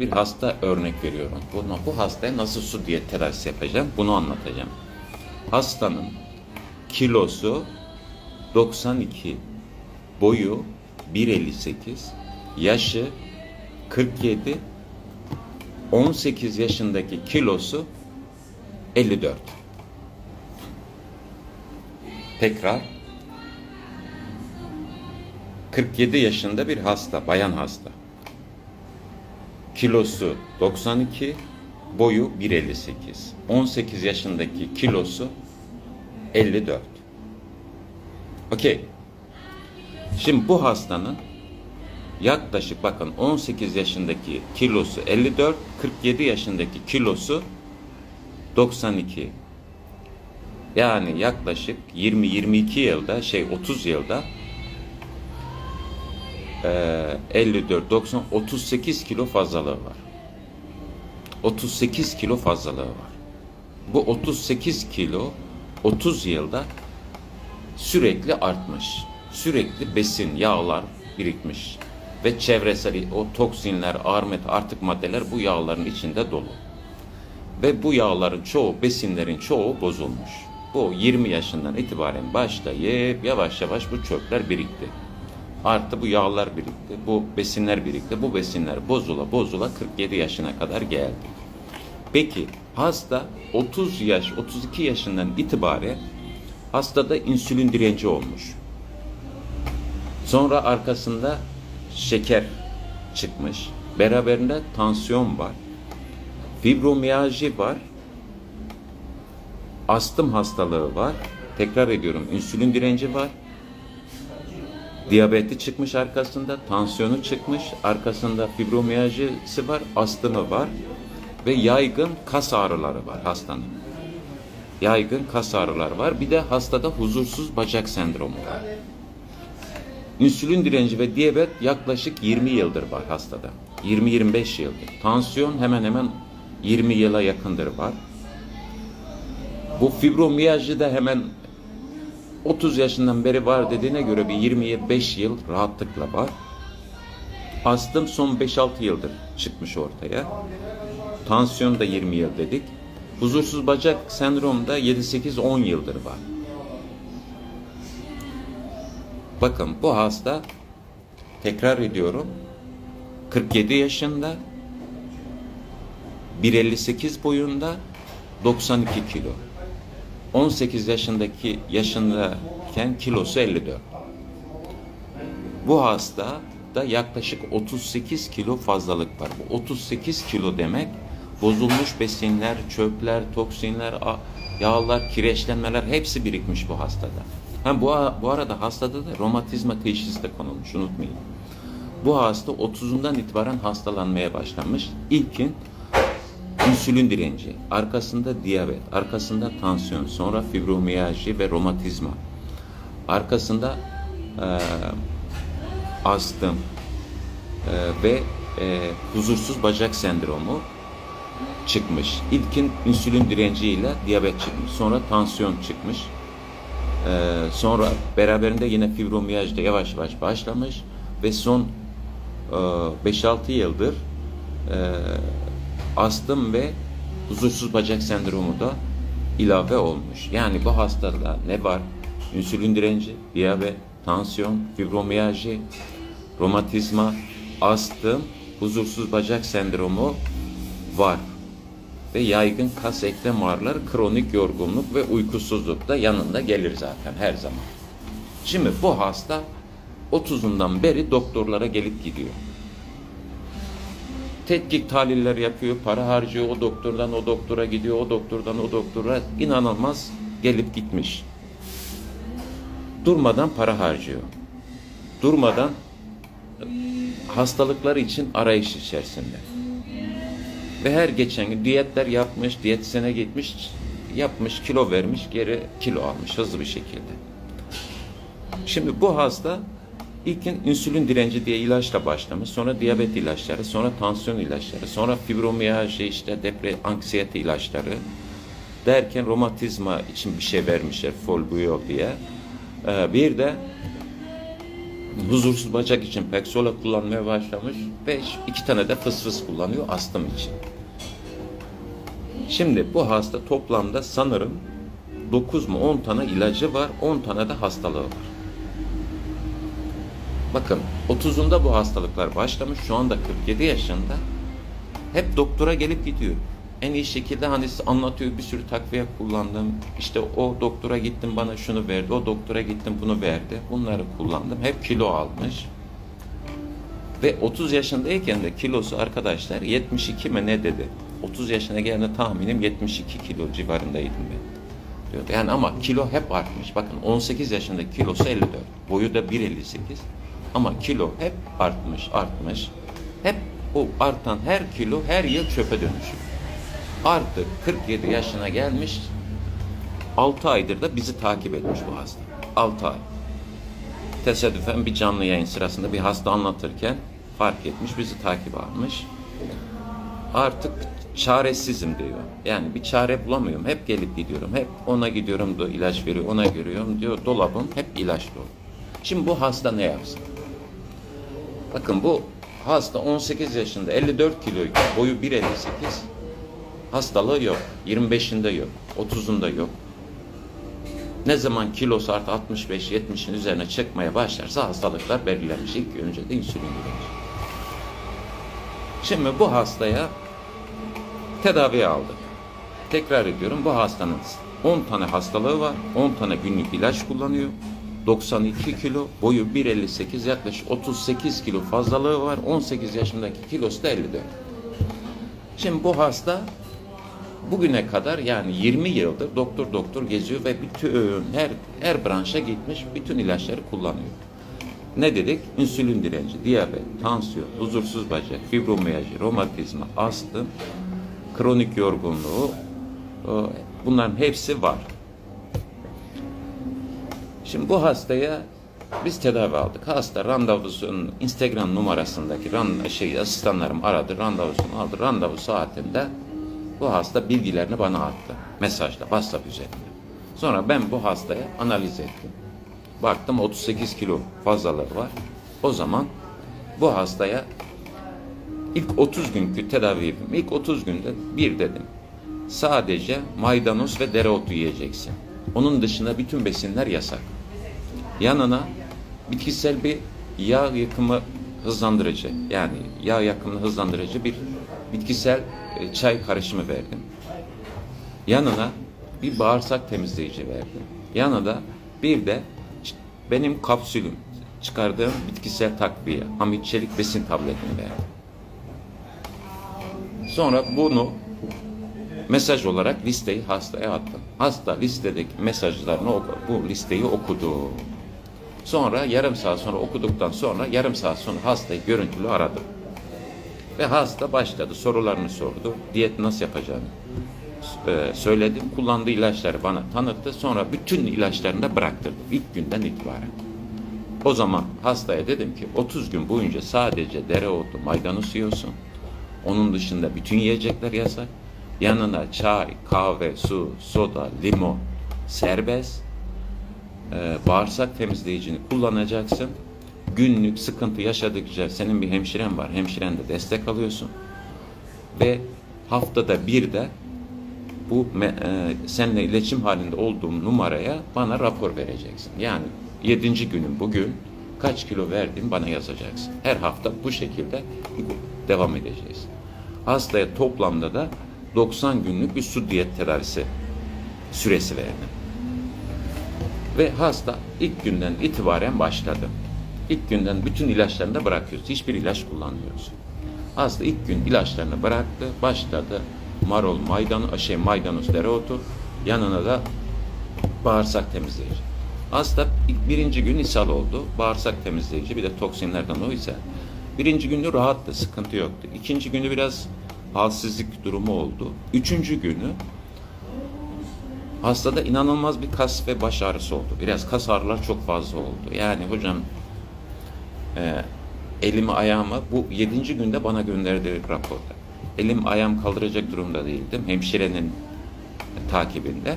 bir hasta örnek veriyorum. Bunu, bu hastaya nasıl su diyet tedavisi yapacağım bunu anlatacağım. Hastanın kilosu 92, boyu 1.58, yaşı 47, 18 yaşındaki kilosu 54. Tekrar 47 yaşında bir hasta, bayan hasta. Kilosu 92, boyu 1.58. 18 yaşındaki kilosu 54. Okey. Şimdi bu hastanın yaklaşık bakın 18 yaşındaki kilosu 54, 47 yaşındaki kilosu 92. Yani yaklaşık 20-22 yılda şey 30 yılda 54, 90, 38 kilo fazlalığı var. 38 kilo fazlalığı var. Bu 38 kilo 30 yılda sürekli artmış. Sürekli besin, yağlar birikmiş. Ve çevresel o toksinler, ağır metal, artık maddeler bu yağların içinde dolu. Ve bu yağların çoğu, besinlerin çoğu bozulmuş. Bu 20 yaşından itibaren başlayıp yavaş yavaş bu çöpler birikti. Artı bu yağlar birikti, bu besinler birikti. Bu besinler bozula bozula 47 yaşına kadar geldi. Peki hasta 30 yaş, 32 yaşından itibaren hastada insülin direnci olmuş. Sonra arkasında şeker çıkmış. Beraberinde tansiyon var. Fibromiyalji var. Astım hastalığı var. Tekrar ediyorum insülin direnci var. Diyabeti çıkmış arkasında, tansiyonu çıkmış, arkasında fibromiyajisi var, astımı var ve yaygın kas ağrıları var hastanın. Yaygın kas ağrıları var. Bir de hastada huzursuz bacak sendromu var. İnsülin direnci ve diyabet yaklaşık 20 yıldır var hastada. 20-25 yıldır. Tansiyon hemen hemen 20 yıla yakındır var. Bu fibromiyajı da hemen 30 yaşından beri var dediğine göre bir 25 yıl rahatlıkla var. Astım son 5-6 yıldır çıkmış ortaya. Tansiyon da 20 yıl dedik. Huzursuz bacak sendromu da 7-8-10 yıldır var. Bakın bu hasta tekrar ediyorum 47 yaşında 1.58 boyunda 92 kilo. 18 yaşındaki yaşındayken kilosu 54. Bu hasta da yaklaşık 38 kilo fazlalık var. Bu 38 kilo demek bozulmuş besinler, çöpler, toksinler, yağlar, kireçlenmeler hepsi birikmiş bu hastada. Ha, bu, bu arada hastada da romatizma teşhisi de konulmuş unutmayın. Bu hasta 30'undan itibaren hastalanmaya başlamış. İlkin insülin direnci, arkasında diyabet, arkasında tansiyon, sonra fibromiyalji ve romatizma. Arkasında eee astım eee, ve eee, huzursuz bacak sendromu çıkmış. İlkin insülin direnciyle diyabet çıkmış. Sonra tansiyon çıkmış. Eee, sonra beraberinde yine fibromiyaj da yavaş yavaş başlamış ve son eee, 5-6 yıldır eee, astım ve huzursuz bacak sendromu da ilave olmuş. Yani bu hastada ne var? İnsülin direnci, diyabet, tansiyon, fibromiyalji, romatizma, astım, huzursuz bacak sendromu var. Ve yaygın kas eklem ağrıları, kronik yorgunluk ve uykusuzluk da yanında gelir zaten her zaman. Şimdi bu hasta 30'undan beri doktorlara gelip gidiyor tetkik tahliller yapıyor, para harcıyor, o doktordan o doktora gidiyor, o doktordan o doktora inanılmaz gelip gitmiş. Durmadan para harcıyor. Durmadan hastalıklar için arayış içerisinde. Ve her geçen gün diyetler yapmış, diyetisyene gitmiş, yapmış, kilo vermiş, geri kilo almış hızlı bir şekilde. Şimdi bu hasta ilkin insülin direnci diye ilaçla başlamış, sonra diyabet ilaçları, sonra tansiyon ilaçları, sonra fibromiyalji işte depre, anksiyete ilaçları derken romatizma için bir şey vermişler, folbuyol diye. Ee, bir de huzursuz bacak için Pexola kullanmaya başlamış ve iki tane de fıs fıs kullanıyor astım için. Şimdi bu hasta toplamda sanırım 9 mu 10 tane ilacı var, 10 tane de hastalığı var. Bakın 30'unda bu hastalıklar başlamış, şu anda 47 yaşında. Hep doktora gelip gidiyor. En iyi şekilde hani anlatıyor bir sürü takviye kullandım. İşte o doktora gittim bana şunu verdi, o doktora gittim bunu verdi. Bunları kullandım. Hep kilo almış. Ve 30 yaşındayken de kilosu arkadaşlar 72 mi ne dedi? 30 yaşına geldiğinde tahminim 72 kilo civarındaydım ben. Diyordu. Yani ama kilo hep artmış. Bakın 18 yaşında kilosu 54. Boyu da 1.58. Ama kilo hep artmış, artmış. Hep o artan her kilo her yıl çöpe dönüşüyor. Artık 47 yaşına gelmiş. 6 aydır da bizi takip etmiş bu hasta. 6 ay. Tesadüfen bir canlı yayın sırasında bir hasta anlatırken fark etmiş, bizi takip almış. Artık çaresizim diyor. Yani bir çare bulamıyorum. Hep gelip gidiyorum. Hep ona gidiyorum da ilaç veriyor, ona görüyorum diyor. Dolabım hep ilaç dolu. Şimdi bu hasta ne yapsın? Bakın bu hasta 18 yaşında 54 kiloyken boyu 1.58 hastalığı yok. 25'inde yok. 30'unda yok. Ne zaman kilosu artı 65-70'in üzerine çıkmaya başlarsa hastalıklar belirlenmiş. İlk önce de insülin direnci. Şimdi bu hastaya tedavi aldık. Tekrar ediyorum bu hastanın 10 tane hastalığı var. 10 tane günlük ilaç kullanıyor. 92 kilo, boyu 1.58 yaklaşık 38 kilo fazlalığı var. 18 yaşındaki kilosu da 54. Şimdi bu hasta bugüne kadar yani 20 yıldır doktor doktor geziyor ve bütün her her branşa gitmiş, bütün ilaçları kullanıyor. Ne dedik? İnsülin direnci, diyabet, tansiyon, huzursuz bacak, fibromiyalji, romatizma, astım, kronik yorgunluğu bunların hepsi var. Şimdi bu hastaya biz tedavi aldık. Hasta randevusunun Instagram numarasındaki ran, şey, asistanlarım aradı, randevusunu aldı. Randevu saatinde bu hasta bilgilerini bana attı. Mesajla, WhatsApp üzerinden. Sonra ben bu hastaya analiz ettim. Baktım 38 kilo fazlalığı var. O zaman bu hastaya ilk 30 günkü tedavi ilk 30 günde bir dedim. Sadece maydanoz ve dereotu yiyeceksin. Onun dışında bütün besinler yasak. Yanına bitkisel bir yağ yakımı hızlandırıcı yani yağ yakımını hızlandırıcı bir bitkisel e, çay karışımı verdim. Yanına bir bağırsak temizleyici verdim. Yanına bir de benim kapsülüm çıkardığım bitkisel takviye, hamit çelik besin tabletini verdim. Sonra bunu mesaj olarak listeyi hastaya attım. Hasta listedeki mesajlarını bu listeyi okudu. Sonra yarım saat sonra okuduktan sonra yarım saat sonra hastayı görüntülü aradım. Ve hasta başladı sorularını sordu. Diyet nasıl yapacağını e, söyledim. Kullandığı ilaçları bana tanıttı. Sonra bütün ilaçlarını da bıraktırdım. İlk günden itibaren. O zaman hastaya dedim ki 30 gün boyunca sadece dereotu, maydanoz yiyorsun. Onun dışında bütün yiyecekler yasak. Yanına çay, kahve, su, soda, limon serbest. Ee, bağırsak temizleyicini kullanacaksın. Günlük sıkıntı yaşadıkça senin bir hemşiren var. Hemşiren de destek alıyorsun. Ve haftada bir de bu e, seninle iletişim halinde olduğum numaraya bana rapor vereceksin. Yani yedinci günün bugün kaç kilo verdiğini bana yazacaksın. Her hafta bu şekilde devam edeceğiz. Hastaya toplamda da 90 günlük bir su diyet tedavisi süresi verdim. Ve hasta ilk günden itibaren başladı. İlk günden bütün ilaçlarını da bırakıyoruz. Hiçbir ilaç kullanmıyoruz. Hasta ilk gün ilaçlarını bıraktı, başladı. Marul, maydanoz, şey maydanoz, dereotu, yanına da bağırsak temizleyici. Hasta ilk birinci gün ishal oldu. Bağırsak temizleyici bir de toksinlerden o ise birinci günü rahattı, sıkıntı yoktu. İkinci günü biraz halsizlik durumu oldu. Üçüncü günü Hastada inanılmaz bir kas ve baş ağrısı oldu. Biraz kas ağrılar çok fazla oldu. Yani hocam e, elimi ayağımı bu yedinci günde bana gönderdiği raporda. Elim ayağım kaldıracak durumda değildim. Hemşirenin takibinde.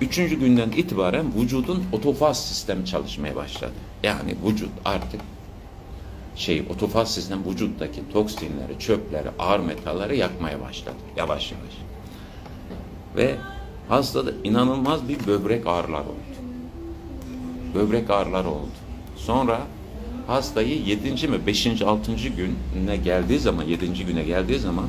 Üçüncü günden itibaren vücudun otofaz sistemi çalışmaya başladı. Yani vücut artık şey otofaz sistem vücuttaki toksinleri, çöpleri, ağır metalleri yakmaya başladı yavaş yavaş. Ve hastada inanılmaz bir böbrek ağrıları oldu. Böbrek ağrıları oldu. Sonra hastayı 7. mi 5. 6. güne geldiği zaman 7. güne geldiği zaman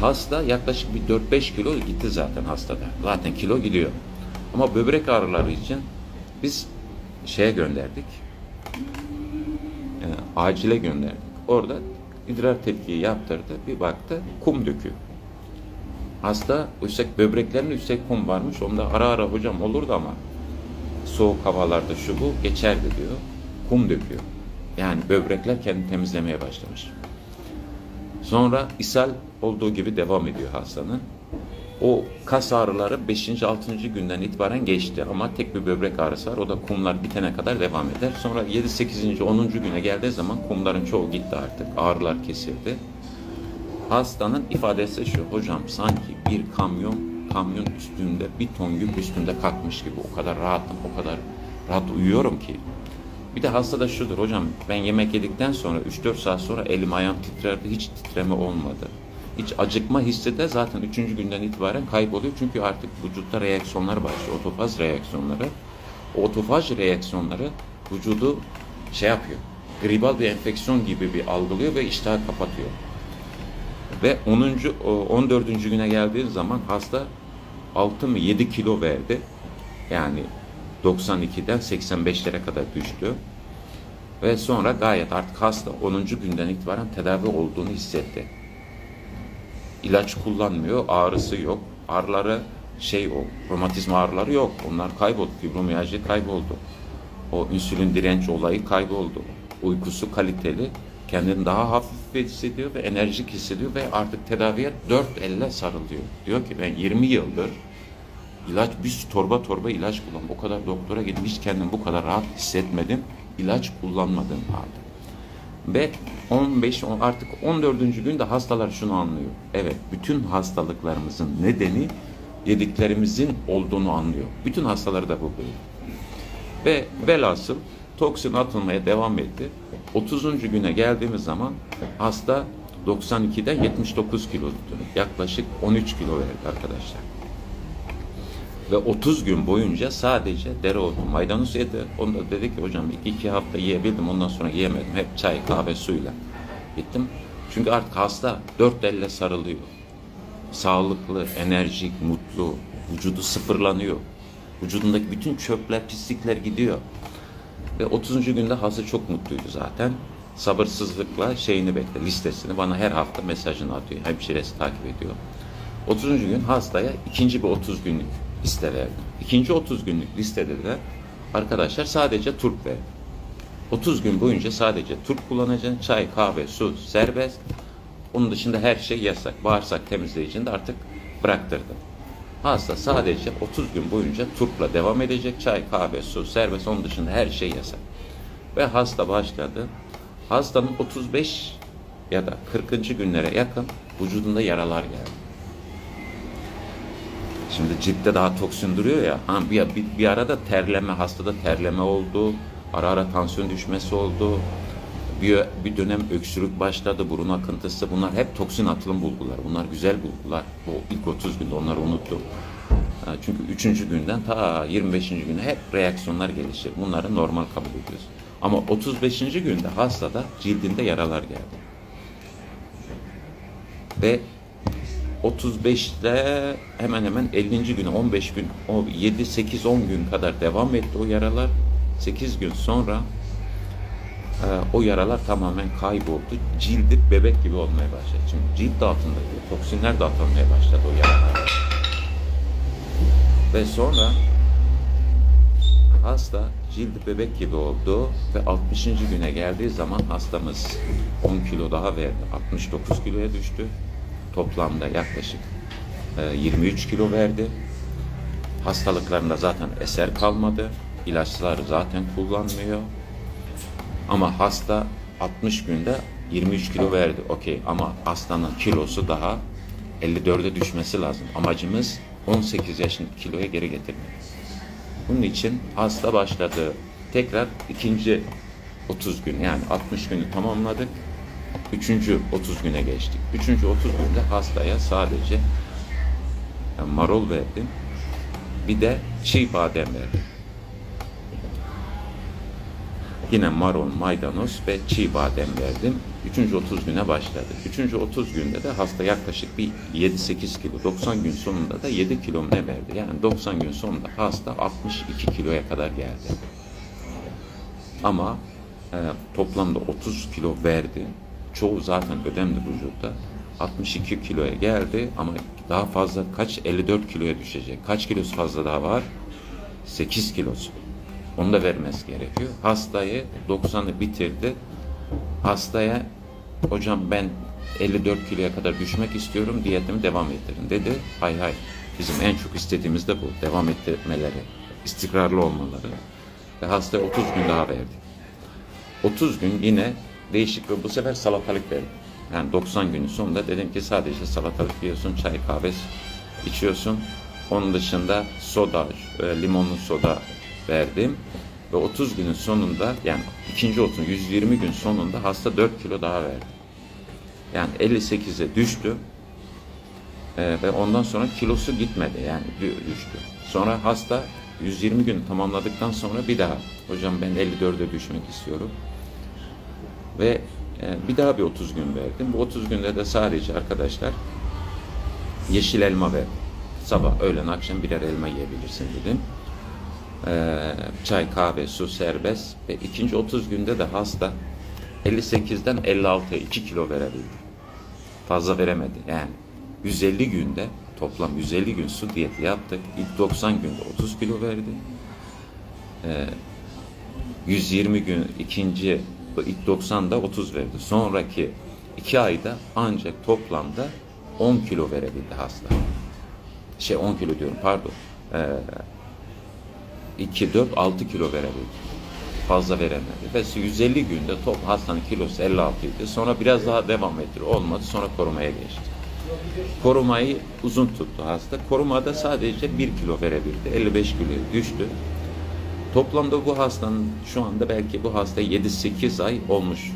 hasta yaklaşık bir 4-5 kilo gitti zaten hastada. Zaten kilo gidiyor. Ama böbrek ağrıları için biz şeye gönderdik. Yani acile gönderdik. Orada idrar tetkiği yaptırdı. Bir baktı kum döküyor. Hasta üstek böbreklerinin üstek kum varmış. Onda ara ara hocam olurdu ama soğuk havalarda şu bu geçerdi diyor. Kum döküyor. Yani böbrekler kendini temizlemeye başlamış. Sonra ishal olduğu gibi devam ediyor hastanın. O kas ağrıları 5. 6. günden itibaren geçti ama tek bir böbrek ağrısı var. O da kumlar bitene kadar devam eder. Sonra 7. 8. 10. güne geldiği zaman kumların çoğu gitti artık. Ağrılar kesildi. Hastanın ifadesi şu. Hocam sanki bir kamyon kamyon üstünde bir ton yük üstünde kalkmış gibi. O kadar rahatım, o kadar rahat uyuyorum ki. Bir de hastada şudur hocam ben yemek yedikten sonra 3-4 saat sonra elim ayağım titrerdi hiç titreme olmadı. Hiç acıkma hissi de zaten 3. günden itibaren kayboluyor çünkü artık vücutta reaksiyonlar başlıyor. Otofaz reaksiyonları. O otofaz reaksiyonları vücudu şey yapıyor. Gribal bir enfeksiyon gibi bir algılıyor ve iştahı kapatıyor. Ve 10. o 14. güne geldiği zaman hasta 6 mı 7 kilo verdi. Yani 92'den 85'lere kadar düştü. Ve sonra gayet artık hasta 10. günden itibaren tedavi olduğunu hissetti. İlaç kullanmıyor, ağrısı yok. Ağrıları şey o, romatizma ağrıları yok. Onlar kayboldu, fibromiyalji kayboldu. O insülin direnç olayı kayboldu. Uykusu kaliteli, kendini daha hafif hissediyor ve enerjik hissediyor ve artık tedaviye dört elle sarılıyor. Diyor ki ben 20 yıldır ilaç bir torba torba ilaç kullandım. O kadar doktora gittim hiç kendimi bu kadar rahat hissetmedim. İlaç kullanmadığım halde. Ve 15 on- artık 14. günde hastalar şunu anlıyor. Evet, bütün hastalıklarımızın nedeni yediklerimizin olduğunu anlıyor. Bütün hastaları da bu böyle. Ve velhasıl toksin atılmaya devam etti. 30. güne geldiğimiz zaman hasta 92'den 79 kilo tuttu. Yaklaşık 13 kilo verdi arkadaşlar. Ve 30 gün boyunca sadece dereotu, maydanoz yedi. Onu da dedi ki hocam iki, iki hafta yiyebildim ondan sonra yiyemedim. Hep çay, kahve, suyla gittim. Çünkü artık hasta dört elle sarılıyor. Sağlıklı, enerjik, mutlu, vücudu sıfırlanıyor. Vücudundaki bütün çöpler, pislikler gidiyor. Ve 30. günde hasta çok mutluydu zaten. Sabırsızlıkla şeyini bekle, listesini bana her hafta mesajını atıyor. Hemşiresi takip ediyor. 30. gün hastaya ikinci bir 30 günlük liste verdim. İkinci 30 günlük listede de arkadaşlar sadece turp verdim. 30 gün boyunca sadece turp kullanacaksın. Çay, kahve, su serbest. Onun dışında her şey yasak. Bağırsak temizleyicini de artık bıraktırdım. Hasta sadece 30 gün boyunca turpla devam edecek. Çay, kahve, su serbest. Onun dışında her şey yasak. Ve hasta başladı. Hastanın 35 ya da 40. günlere yakın vücudunda yaralar geldi. Şimdi ciltte daha toksin duruyor ya. Ha, bir, bir, bir arada terleme, hastada terleme oldu. Ara ara tansiyon düşmesi oldu. Bir, bir dönem öksürük başladı, burun akıntısı. Bunlar hep toksin atılım bulgular. Bunlar güzel bulgular. Bu ilk 30 günde onları unuttum. Çünkü 3. günden ta 25. güne hep reaksiyonlar gelişir. Bunları normal kabul ediyoruz. Ama 35. günde hastada cildinde yaralar geldi. Ve 35'te hemen hemen 50. güne 15 gün, o 7, 8, 10 gün kadar devam etti o yaralar. 8 gün sonra e, o yaralar tamamen kayboldu. Cildi bebek gibi olmaya başladı. Şimdi cilt de altındaydı. Toksinler de atılmaya başladı o yaralar. Ve sonra hasta cildi bebek gibi oldu ve 60. güne geldiği zaman hastamız 10 kilo daha verdi. 69 kiloya düştü. Toplamda yaklaşık e, 23 kilo verdi. Hastalıklarında zaten eser kalmadı. İlaçlar zaten kullanmıyor. Ama hasta 60 günde 23 kilo verdi. Okey ama hastanın kilosu daha 54'e düşmesi lazım. Amacımız 18 yaşındaki kiloya geri getirmek. Bunun için hasta başladı. Tekrar ikinci 30 gün yani 60 günü tamamladık. Üçüncü 30 güne geçtik. Üçüncü 30 günde hastaya sadece yani marul verdim. Bir de çiğ badem verdim. Yine marul, maydanoz ve çiğ badem verdim. Üçüncü 30 güne başladı. Üçüncü 30 günde de hasta yaklaşık bir 7-8 kilo. 90 gün sonunda da 7 kilo ne verdi? Yani 90 gün sonunda hasta 62 kiloya kadar geldi. Ama e, toplamda 30 kilo verdi. Çoğu zaten ödemli vücutta. 62 kiloya geldi ama daha fazla kaç 54 kiloya düşecek. Kaç kilosu fazla daha var? 8 kilosu. Onu da vermesi gerekiyor. Hastayı 90'ı bitirdi. Hastaya hocam ben 54 kiloya kadar düşmek istiyorum diyetimi devam ettirin dedi. Hay hay bizim en çok istediğimiz de bu. Devam ettirmeleri, istikrarlı olmaları. Ve hastaya 30 gün daha verdi. 30 gün yine değişik ve bu sefer salatalık verdim. Yani 90 günün sonunda dedim ki sadece salatalık yiyorsun, çay kahve içiyorsun. Onun dışında soda, e, limonlu soda verdim. Ve 30 günün sonunda yani ikinci 30, 120 gün sonunda hasta 4 kilo daha verdi. Yani 58'e düştü. E, ve ondan sonra kilosu gitmedi yani dü- düştü. Sonra hasta 120 gün tamamladıktan sonra bir daha hocam ben 54'e düşmek istiyorum. Ve e, bir daha bir 30 gün verdim. Bu 30 günde de sadece arkadaşlar yeşil elma verdim. Sabah, öğlen, akşam birer elma yiyebilirsin dedim. E, çay, kahve, su serbest. Ve ikinci 30 günde de hasta 58'den 56'ya 2 kilo verebildi. Fazla veremedi. Yani 150 günde toplam 150 gün su diyeti yaptık. İlk 90 günde 30 kilo verdi. E, 120 gün ikinci ilk 90'da 30 verdi. Sonraki 2 ayda ancak toplamda 10 kilo verebildi hasta. Şey 10 kilo diyorum pardon. Ee, 2, 4, 6 kilo verebildi. Fazla veremedi. Ve 150 günde top hastanın kilosu 56 idi. Sonra biraz daha devam etti. Olmadı. Sonra korumaya geçti. Korumayı uzun tuttu hasta. Korumada sadece 1 kilo verebildi. 55 kiloya düştü. Toplamda bu hastanın şu anda belki bu hasta 7-8 ay olmuş